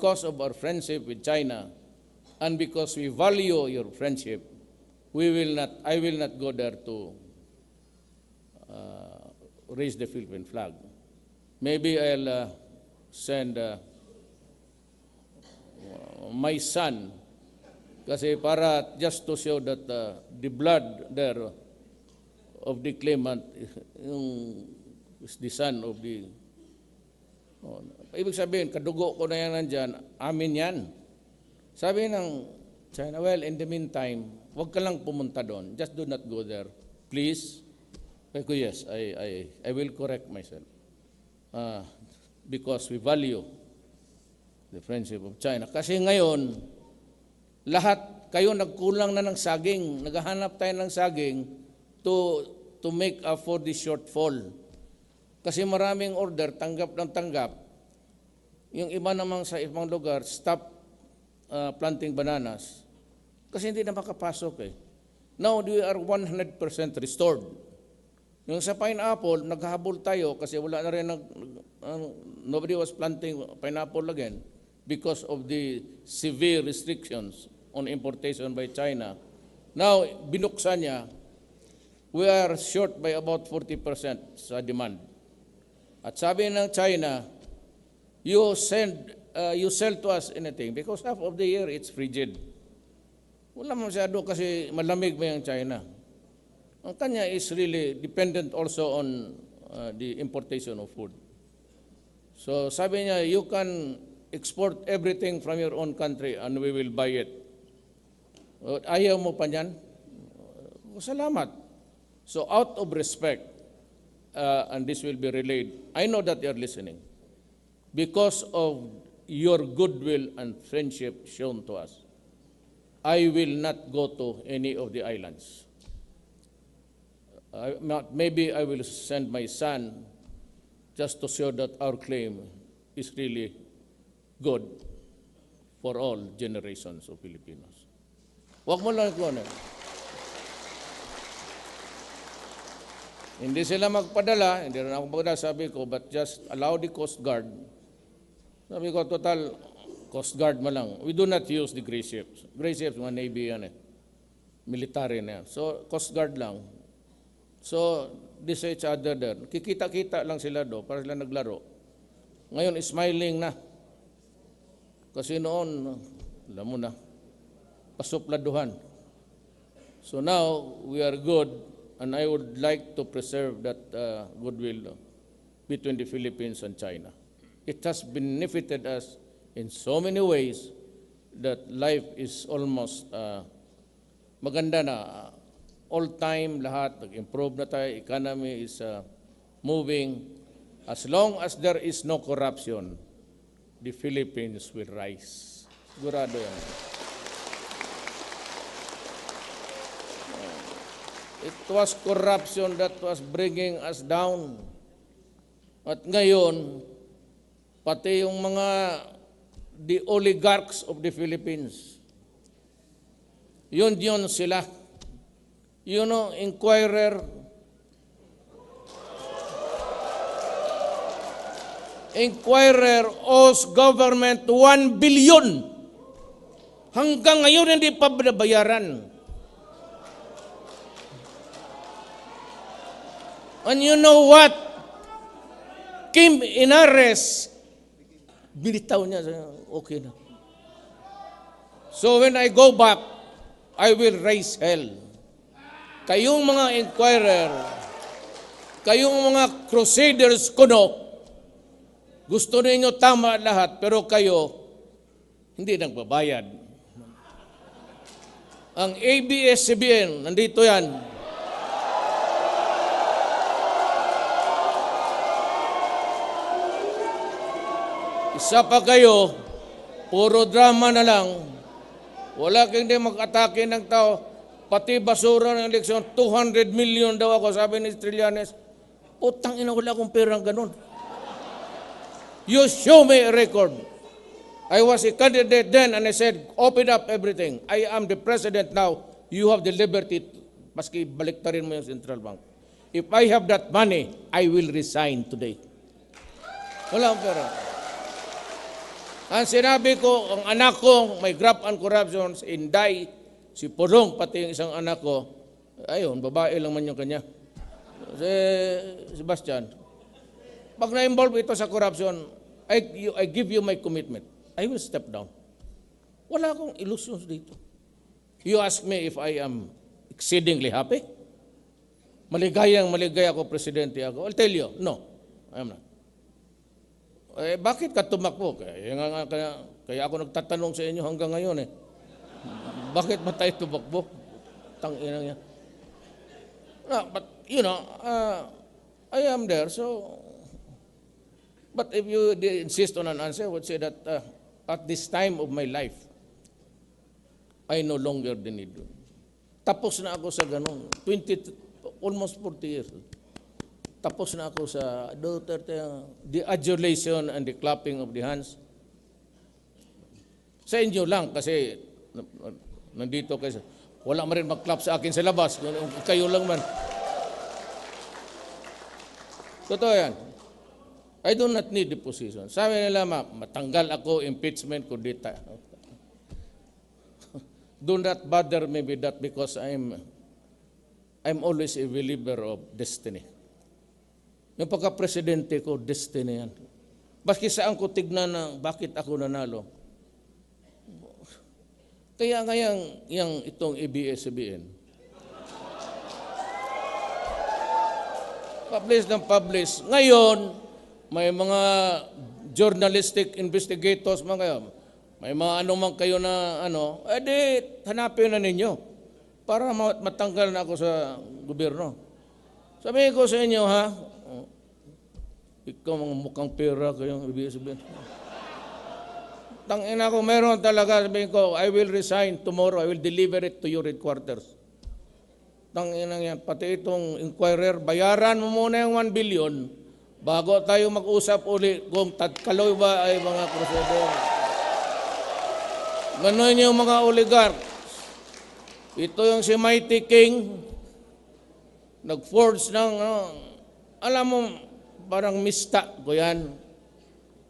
because of our friendship with China and because we value your friendship, we will not, I will not go there to uh, raise the Philippine flag. Maybe I'll uh, send uh, my son kasi para just to show that uh, the blood there of the claimant yung is the son of the oh, ibig sabihin kadugo ko na yan nandyan amin yan. Sabi ng China well in the meantime wag ka lang pumunta doon. Just do not go there. Please. Sabi ko, yes I, I, I will correct myself. Ah, because we value the friendship of China. Kasi ngayon, lahat kayo nagkulang na ng saging, naghahanap tayo ng saging to, to make up for the shortfall. Kasi maraming order, tanggap ng tanggap. Yung iba namang sa ibang lugar, stop uh, planting bananas. Kasi hindi na makapasok eh. Now, we are 100% restored. Yung sa pineapple, naghahabol tayo kasi wala na rin, nag, ano, nobody was planting pineapple again because of the severe restrictions on importation by China. Now, binuksan niya, we are short by about 40% sa demand. At sabi ng China, you send, uh, you sell to us anything because half of the year it's frigid. Wala masyado kasi malamig ba yung China. Ang kanya is really dependent also on uh, the importation of food. So sabi niya, you can export everything from your own country and we will buy it. Ayaw mo pa niyan? Salamat. So out of respect, uh, and this will be relayed, I know that you're listening. Because of your goodwill and friendship shown to us, I will not go to any of the islands. Maybe I will send my son just to show that our claim is really good for all generations of Filipinos. Huwag mo lang Hindi sila magpadala, hindi rin ako magpadala, sabi ko, but just allow the Coast Guard. Sabi ko, total, Coast Guard mo lang. We do not use the gray ships. Gray ships, mga Navy yan eh. Military na yan. So, Coast Guard lang. So, this each other there. Kikita-kita lang sila do para sila naglaro. Ngayon, smiling na. Kasi noon, alam mo na, pasupladuhan. So now, we are good, and I would like to preserve that uh, goodwill between the Philippines and China. It has benefited us in so many ways that life is almost uh, maganda na. All time lahat nag-improve na tayo economy is uh, moving. As long as there is no corruption the Philippines will rise. Sigurado yan it was corruption that was bringing us down at ngayon pati yung mga the oligarchs of the Philippines yun yun sila you know, Inquirer, Inquirer owes government 1 billion. Hanggang ngayon hindi pa binabayaran. And you know what? Kim Inares, binitaw niya, okay na. So when I go back, I will raise hell. Kayong mga inquirer, kayong mga crusaders kuno, gusto ninyo tama lahat, pero kayo, hindi nagbabayad. Ang ABS-CBN, nandito yan. Isa pa kayo, puro drama na lang. Wala kang di mag-atake ng tao. Pati basura ng eleksyon, 200 million daw ako, sabi ni Trillanes. Utang ina, wala akong perang ganun. You show me a record. I was a candidate then and I said, open up everything. I am the president now. You have the liberty, maski baliktarin mo yung central bank. If I have that money, I will resign today. Wala akong pera. Ang sinabi ko, ang anak ko may graft and corruptions, inday, si Pulong, pati yung isang anak ko, ayun, babae lang man yung kanya. Si Sebastian, pag na-involve ito sa corruption, I, you- I give you my commitment. I will step down. Wala akong illusions dito. You ask me if I am exceedingly happy? Maligayang maligaya ako, presidente ako. I'll tell you, no, I am not. Eh, bakit ka tumakbo? Kaya, nga, kaya, kaya ako nagtatanong sa inyo hanggang ngayon eh. Bakit ba tayo tumakbo? Tangina niya. No, but, you know, uh, I am there, so... But if you insist on an answer, I would say that uh, at this time of my life, I no longer need you. Tapos na ako sa ganun. 20, almost 40 years. Tapos na ako sa Duterte, the adulation and the clapping of the hands. Sa inyo lang kasi na- na- nandito kayo. Wala man rin mag-clap sa akin sa labas. Kayo lang man. Totoo yan. I do not need the position. Sabi nila, ma, matanggal ako, impeachment, kudita. Do not bother me with that because I'm, I'm always a believer of destiny. Yung pagka-presidente ko, destiny yan. Baski saan ko tignan na bakit ako nanalo. Kaya nga yung, yung itong ABS-CBN, publish ng publish. Ngayon, may mga journalistic investigators mga kayo. May mga ano kayo na ano, edi hanapin na ninyo para ma- matanggal na ako sa gobyerno. Sabihin ko sa inyo ha, ikaw mga mukhang pera kayong ibig sabihin. Tangina ko, meron talaga, sabihin ko, I will resign tomorrow, I will deliver it to your headquarters. Tangina yan, pati itong inquirer, bayaran mo muna yung 1 billion bago tayo mag-usap uli kung tagkaloy ba ay mga crusader. Ganon yung mga oligarch. Ito yung si Mighty King, nag-forge ng, ano, alam mo, parang mista ko yan.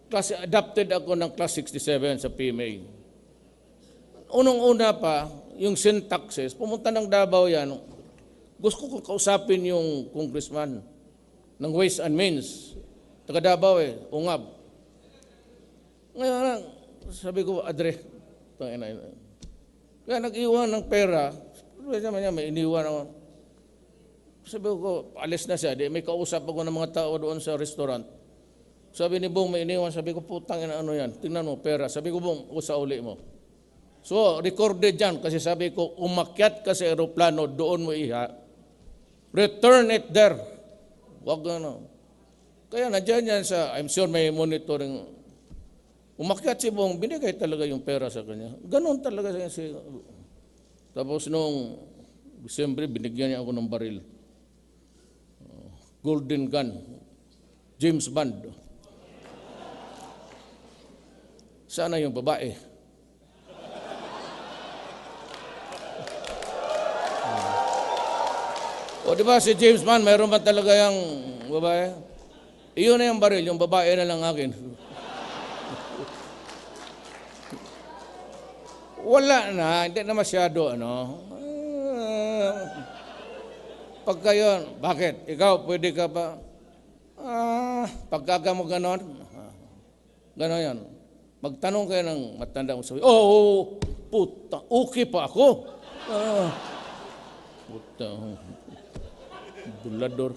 Kasi adapted ako ng class 67 sa PMA. Unang-una pa, yung syntaxes, pumunta ng Davao yan, gusto ko kausapin yung congressman ng Ways and Means. Taga Davao eh, ungab. Ngayon, sabi ko, Adre. Kaya nag-iwan ng pera, naman niya, may iniwan ako. Sabi ko, alis na siya. Di, may kausap ako ng mga tao doon sa restaurant. Sabi ni Bong, may iniwan. Sabi ko, putang ina, ano yan? Tingnan mo, pera. Sabi ko, Bong, usa uli mo. So, recorded yan kasi sabi ko, umakyat ka sa aeroplano, doon mo iha. Return it there. Wag ano. Kaya nandiyan yan sa, I'm sure may monitoring. Umakyat si Bong, binigay talaga yung pera sa kanya. Ganon talaga. Si, tapos nung Disyembre, binigyan niya ako ng baril. Golden gun. James Bond. Sana yung babae. O di si James Bond, mayroon ba talaga yung babae? Iyon na yung baril, yung babae na lang akin. Wala na, hindi na masyado, ano. Pagka yun, bakit? Ikaw, pwede ka ba? Ah, pagkaga mo ganon, ah, ganon yan. Magtanong kayo ng matanda mo sabi, oh, oh, puta, okay pa ako. Ah, puta, bulador.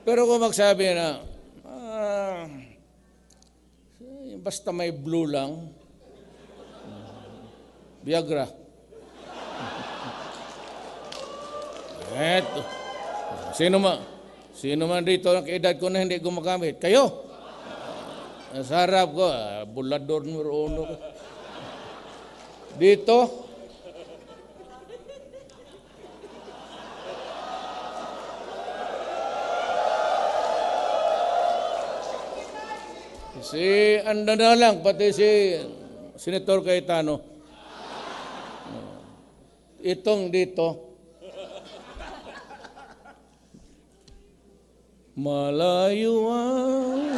Pero kung magsabi na, ah, basta may blue lang, Viagra. Eto. Sino man, sino man dito ang edad ko na hindi gumagamit? Kayo. Sa harap ko, ah, bulador numero uno. Dito, Si anda na lang, pati si Senator Cayetano. Itong dito. Malayuan